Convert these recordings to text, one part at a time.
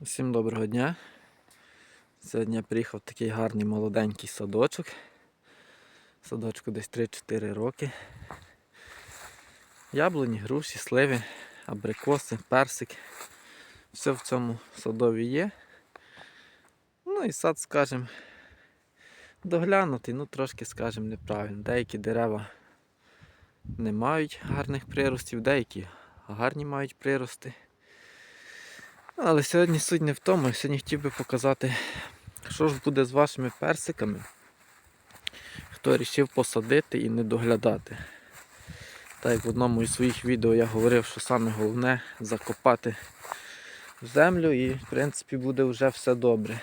Усім доброго дня. Сьогодні я приїхав в такий гарний молоденький садочок. Садочку десь 3-4 роки. Яблуні, груші, сливи, абрикоси, персик. Все в цьому садові є. Ну і сад, скажімо, доглянутий, ну трошки, скажімо, неправильно. Деякі дерева не мають гарних приростів, деякі гарні мають прирости. Але сьогодні суть не в тому. Сьогодні хотів би показати, що ж буде з вашими персиками, хто вирішив посадити і не доглядати. Так як в одному із своїх відео я говорив, що саме головне закопати в землю і в принципі буде вже все добре.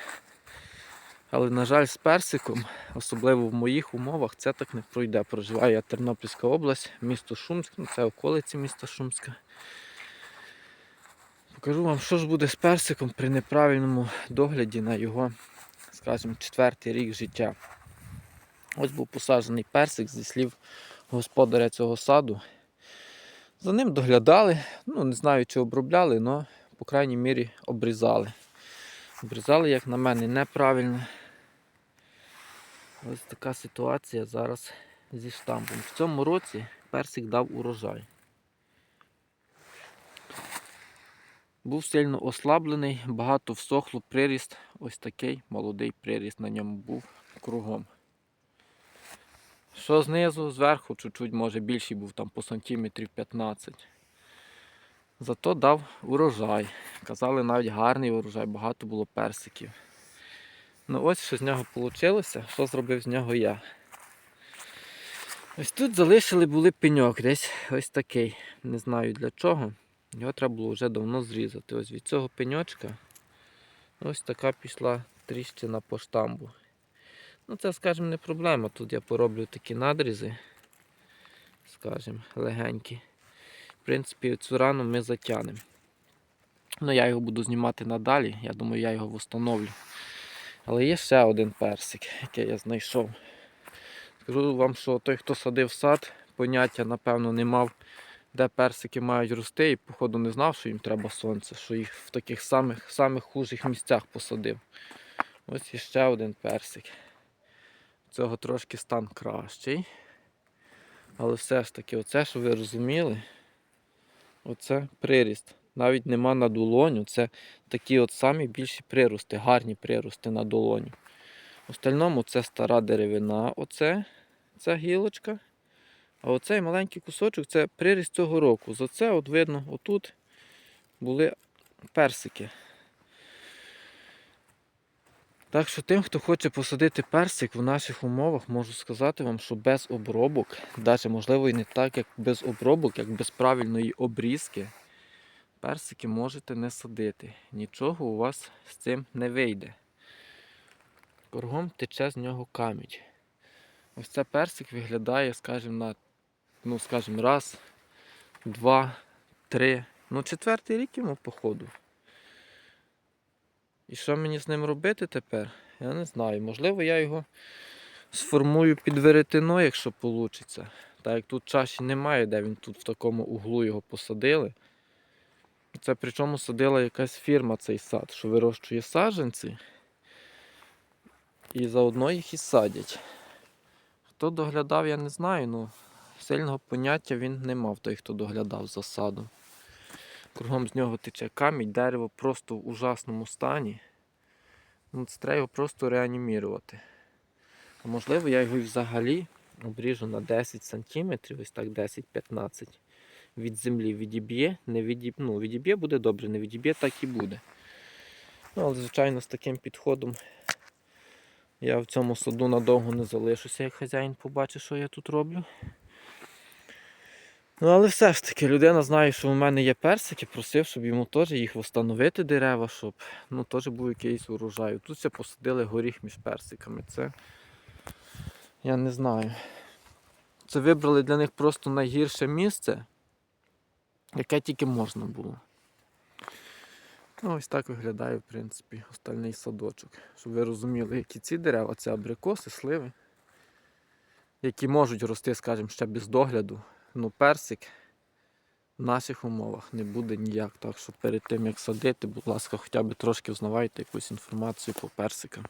Але, на жаль, з персиком, особливо в моїх умовах, це так не пройде. Проживаю я Тернопільська область, місто Шумськ, ну це околиці міста Шумська. Покажу вам, що ж буде з персиком при неправильному догляді на його, скажімо, четвертий рік життя. Ось був посаджений персик зі слів господаря цього саду. За ним доглядали, ну не знаю, чи обробляли, але по крайній мірі обрізали. Обрізали, як на мене, неправильно. Ось така ситуація зараз зі штампом. В цьому році персик дав урожай. Був сильно ослаблений, багато всохло приріст. Ось такий молодий приріст на ньому був кругом. Що знизу, зверху, чуть-чуть, може більший був там по сантиметрів 15. Зато дав урожай. Казали навіть гарний урожай, багато було персиків. Ну ось що з нього вийшло, що зробив з нього я. Ось тут залишили були пеньок десь ось такий. Не знаю для чого. Його треба було вже давно зрізати. Ось від цього пеньочка ось така пішла тріщина по штамбу. Ну це, скажімо, не проблема. Тут я пороблю такі надрізи, скажімо, легенькі. В принципі, цю рану ми затягнемо. Ну, я його буду знімати надалі, я думаю, я його встановлю. Але є ще один персик, який я знайшов. Скажу вам, що той, хто садив сад, поняття, напевно, не мав де персики мають рости, і, походу, не знав, що їм треба сонце, що їх в таких самих самих хужих місцях посадив. Ось іще один персик. Цього трошки стан кращий. Але все ж таки, оце, що ви розуміли, оце приріст. Навіть нема на долоню. Це такі от самі більші прирости, гарні прирости на долоню. В остальному це стара деревина, оце, ця гілочка. А оцей маленький кусочок це приріст цього року. За це от видно, отут були персики. Так що тим, хто хоче посадити персик в наших умовах, можу сказати вам, що без обробок, навіть можливо і не так, як без обробок, як без правильної обрізки, персики можете не садити. Нічого у вас з цим не вийде. Кругом тече з нього камінь. Ось це персик виглядає, скажімо, на ну, скажімо, раз, два, три. Ну, четвертий рік йому походу. І що мені з ним робити тепер? Я не знаю. Можливо, я його сформую під веретено, якщо вийде. Так як тут чаші немає, де він тут в такому углу його посадили. Це причому садила якась фірма цей сад, що вирощує саджанці. І заодно їх і садять. Хто доглядав, я не знаю, ну сильного поняття він не мав, той, хто доглядав за садом. Кругом з нього тече камінь, дерево просто в ужасному стані. Ну, Це треба його просто реанімірувати. А можливо, я його взагалі обріжу на 10 см, ось так 10-15 від землі відіб'є, не відіб'є, ну, відіб'є буде добре, не відіб'є, так і буде. Ну, Але, звичайно, з таким підходом я в цьому саду надовго не залишуся, як хазяїн побачить, що я тут роблю. Ну, але все ж таки, людина знає, що в мене є персики, просив, щоб йому теж їх встановити дерева, щоб ну, теж був якийсь урожай. Тут все посадили горіх між персиками. Це я не знаю. Це вибрали для них просто найгірше місце, яке тільки можна було. Ну, Ось так виглядає, в принципі, остальний садочок. Щоб ви розуміли, які ці дерева, це абрикоси, сливи, які можуть рости, скажімо, ще без догляду. Ну, персик в наших умовах не буде ніяк. Так що перед тим як садити, будь ласка, хоча б трошки взнавайте якусь інформацію по персикам.